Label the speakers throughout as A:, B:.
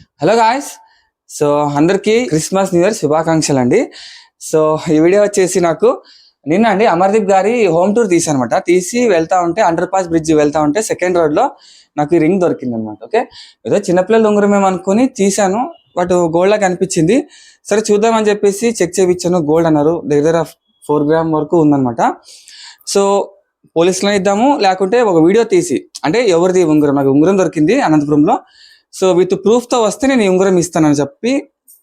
A: Hello guys so అందరికీ Christmas new year శుభాకాంక్షలు అండి సో ఈ వీడియో వచ్చేసి నాకు నిన్న అండి అమర్దీప్ గారి హోమ్ టూర్ తీసానమాట తీసి వెళ్తా ఉంటే అండర్ పాస్ బ్రిడ్జ్ వెళ్తా ఉంటే సెకండ్ రోడ్లో నాకు ఈ రింగ్ దొరికింది అనమాట ఓకే ఏదో చిన్నపిల్లల ఉంగరం ఏమనుకుని తీసాను బట్ గోల్డ్ లాగా అనిపించింది. సరే చూద్దామని చెప్పేసి చెక్ చేయించాను. గోల్డ్ అన్నారు. దగ్గర దగ్గర ఫోర్ గ్రామ్ వరకు ఉందన్నమాట. సో పోలీసులో ఇద్దాము. లేకుంటే ఒక వీడియో తీసి అంటే ఎవరిది ఉంగరం? నాకు ఉంగరం దొరికింది అనంతపురంలో. సో విత్ ప్రూఫ్తో వస్తే నేను ఈ ఉంగరం ఇస్తానని చెప్పి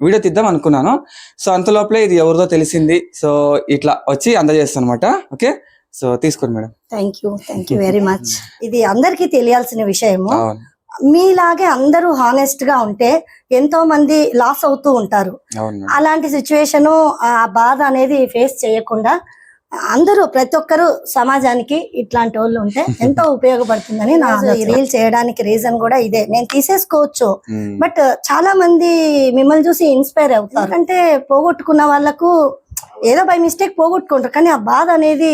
A: వీడియో తీద్దాం అనుకున్నాను. సో అంత లోపలే ఇది ఎవరిదో తెలిసింది. సో ఇట్లా వచ్చి అందజేస్తాను అనమాట ఓకే? సో తీసుకోండి madam.
B: Thank you thank you very much ఇది అందరికీ తెలియాల్సిన విషయము. మీలాగే అందరూ హానెస్ట్గా ఉంటే ఎంతో మంది లాస్ అవుతూ ఉంటారు. అలాంటి సిచ్యువేషన్ ఆ బాధ అనేది ఫేస్ చేయకుండా అందరూ ప్రతి ఒక్కరు సమాజానికి ఇట్లాంటి వాళ్ళు ఉంటే ఎంతో ఉపయోగపడుతుందని నా రీల్ చేయడానికి రీజన్ కూడా ఇదే. నేను తీసేసుకోవచ్చు. బట్ చాలా మంది మిమ్మల్ని చూసి ఇన్స్పైర్ అవుతారు. అంటే పోగొట్టుకున్న వాళ్ళకు ఏదో బై మిస్టేక్ పోగొట్టుకుంటారు కానీ ఆ బాధ అనేది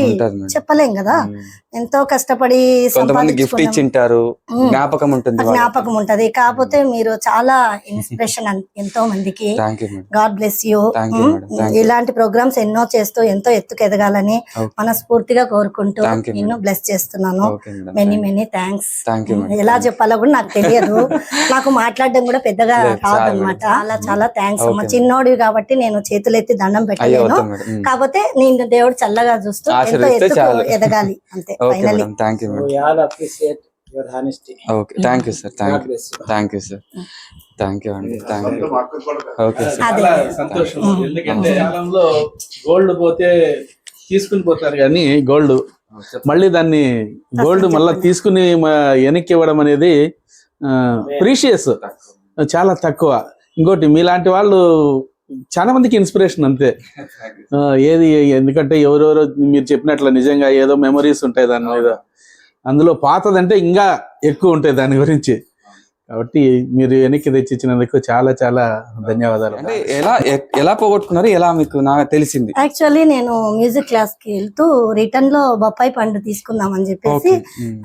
B: చెప్పలేం కదా. ఎంతో కష్టపడి
A: గిఫ్ట్. ఇచ్చింటారు. జ్ఞాపకం ఉంటుంది
B: జ్ఞాపకం ఉంటది. కాకపోతే మీరు చాలా ఇన్స్పిరేషన్ ఎంతో మందికి. God bless you. ఇలాంటి ప్రోగ్రామ్స్ ఎన్నో చేస్తూ ఎంతో ఎత్తుకు ఎదగాలని. మనస్ఫూర్తిగా కోరుకుంటూ నిన్ను
A: madam.
B: బ్లెస్ చేస్తున్నాను. మెనీ మెనీ థ్యాంక్స్ ఎలా చెప్పాలో కూడా నాకు తెలియదు. నాకు మాట్లాడడం కూడా పెద్దగా
A: లేదు,
B: రాదు
A: చాలు.
B: చాలా థ్యాంక్స్ అమ్మా. చిన్నోడివి కాబట్టి నేను చేతులెత్తి దండం పెట్టలేను. కాకపోతే నేను దేవుడు చల్లగా చూస్తూ ఎంతో ఎత్తుకు. ఎదగాలి అంతే finally
A: thank you. Okay thank you sir thank you. Thank sir thank you అండి థ్యాంక్ యూ ఓకే సార్
B: అదే.
C: చాలా సంతోషం. ఎందుకంటే కాలంలో గోల్డ్ పోతే తీసుకుని పోతారు కానీ గోల్డ్ మళ్ళీ దాన్ని గోల్డ్ మళ్ళీ తీసుకుని వెనక్కి ఇవ్వడం అనేది ప్రీషియస్ చాలా తక్కువ. ఇంకోటి మీలాంటి వాళ్ళు చాలా మందికి ఇన్స్పిరేషన్ అంతే. ఏది ఎందుకంటే ఎవరెవరో మీరు చెప్పినట్లు నిజంగా ఏదో మెమరీస్ ఉంటాయి దాని మీద. అందులో పాతదంటే ఇంకా ఎక్కువ ఉంటాయి దాని గురించి. కాబట్టి మీరు వెనక్కి తెచ్చిచ్చినందుకు చాలా చాలా ధన్యవాదాలు.
A: అంటే ఎలా ఎలా పోగొట్టుకున్నారు? ఎలా మీకు నాకు తెలిసింది?
B: యాక్చువల్లీ నేను మ్యూజిక్ క్లాస్కి వెళ్తూ రిటర్న్లో బొప్పాయి పండు తీసుకుందామని చెప్పేసి
A: ఓకే.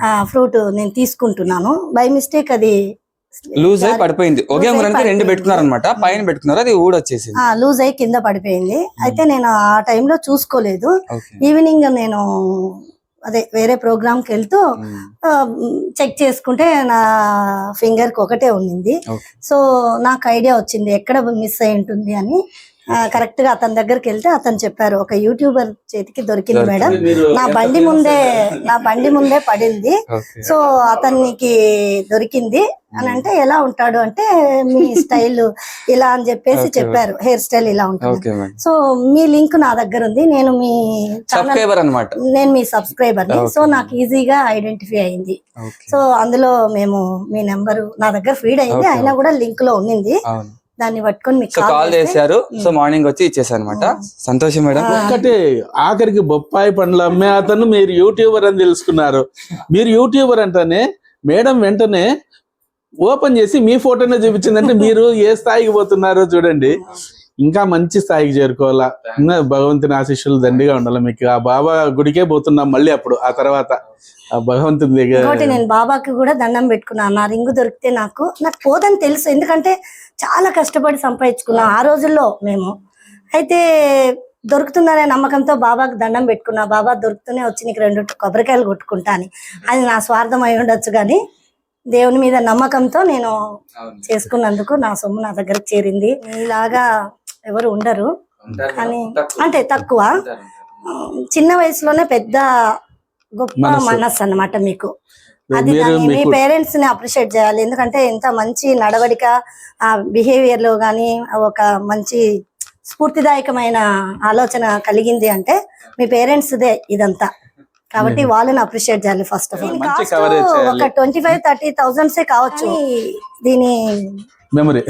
B: ఆ ఫ్రూట్ నేను తీసుకుంటున్నాను. బై మిస్టేక్ అది
A: లూజ్ అయి పడిపోయింది. ఒకే ఉంగరానికి రెండు. పెట్టుకున్నారు అనమాట పైన పెట్టుకున్నారు. అది ఊడొచ్చేసింది
B: లూజ్ అయి కింద పడిపోయింది. అయితే నేను ఆ టైంలో చూసుకోలేదు. ఈవినింగ్ నేను అదే వేరే ప్రోగ్రామ్కి వెళ్తూ. చెక్ చేసుకుంటే నా ఫింగర్కి ఒకటే ఉండింది సో నాకు ఐడియా వచ్చింది ఎక్కడ మిస్ అయి ఉంటుంది అని. కరెక్ట్గా అతని దగ్గరికి వెళ్తే అతను చెప్పారు ఒక యూట్యూబర్ చేతికి దొరికింది మేడం. నా బండి ముందే నా బండి ముందే పడింది. సో అతనికి దొరికింది. అని అంటే ఎలా ఉంటాడు? అంటే మీ స్టైల్ ఇలా అని చెప్పేసి చెప్పారు. హెయిర్ స్టైల్ ఇలా ఉంటుంది. సో మీ లింక్ నా దగ్గర ఉంది. నేను మీ ఛానల్
A: సబ్స్క్రైబర్ అనమాట
B: నేను మీ సబ్స్క్రైబర్. సో నాకు ఈజీగా ఐడెంటిఫై అయింది. సో అందులో మేము మీ నెంబర్ నా దగ్గర ఫీడ్ అయింది. అయినా కూడా లింక్లో ఉన్నింది.
A: అవును.
B: దాన్ని పట్టుకొని మీకు
A: కాల్ చేశారు. సో మార్నింగ్ వచ్చి ఇచ్చేసారు అనమాట సంతోషం మేడం.
C: ఒక్కటే ఆఖరికి బొప్పాయి పండ్లు అమ్మే అతను మీరు యూట్యూబర్ అని తెలుసుకున్నారు. మీరు యూట్యూబర్ అంటేనే మేడం వెంటనే ఓపెన్ చేసి మీ ఫోటోనే చూపించిందంటే మీరు ఏ స్థాయికి పోతున్నారో చూడండి. ఇంకా మంచి స్థాయికి చేరుకోవాలా? ఇంకా భగవంతుని ఆశీస్సులు దండిగా ఉండాలి మీకు? ఆ బాబా గుడికే పోతున్నాం మళ్ళీ అప్పుడు ఆ తర్వాత ఆ భగవంతుని దగ్గర.
B: నేను బాబాకి కూడా దండం పెట్టుకున్నాను నా రింగు దొరికితే నాకు నాకు పోదని తెలుసు. ఎందుకంటే చాలా కష్టపడి సంపాదించుకున్నాం ఆ రోజుల్లో మేము. అయితే దొరుకుతుందనే నమ్మకంతో బాబాకి దండం పెట్టుకున్నా. బాబా దొరుకుతూనే వచ్చి నీకు రెండు కొబ్బరికాయలు కొట్టుకుంటా అని. అది నా స్వార్థం అయి ఉండొచ్చు కానీ దేవుని మీద నమ్మకంతో నేను చేసుకున్నందుకు నా సొమ్ము నా దగ్గరకు చేరింది. ఇలాగా ఎవరు ఉండరు. కానీ అంటే తక్కువ. చిన్న వయసులోనే పెద్ద గొప్ప
C: మనసు.
B: మనస్సు అన్నమాట మీకు. అది మీ పేరెంట్స్ని అప్రిషియేట్ చేయాలి. ఎందుకంటే ఎంత మంచి నడవడిక ఆ బిహేవియర్లో గానీ ఒక మంచి స్ఫూర్తిదాయకమైన ఆలోచన కలిగింది అంటే మీ పేరెంట్స్ దే ఇదంతా. కాబట్టి వాళ్ళని అప్రిషియేట్ చేయాలి ఫస్ట్ ఆఫ్ ఆల్.
C: చేయాలి.
B: ఒక ట్వంటీ ఫైవ్ థర్టీ థౌసండ్సే కావచ్చు. దీని
C: మెమరీ.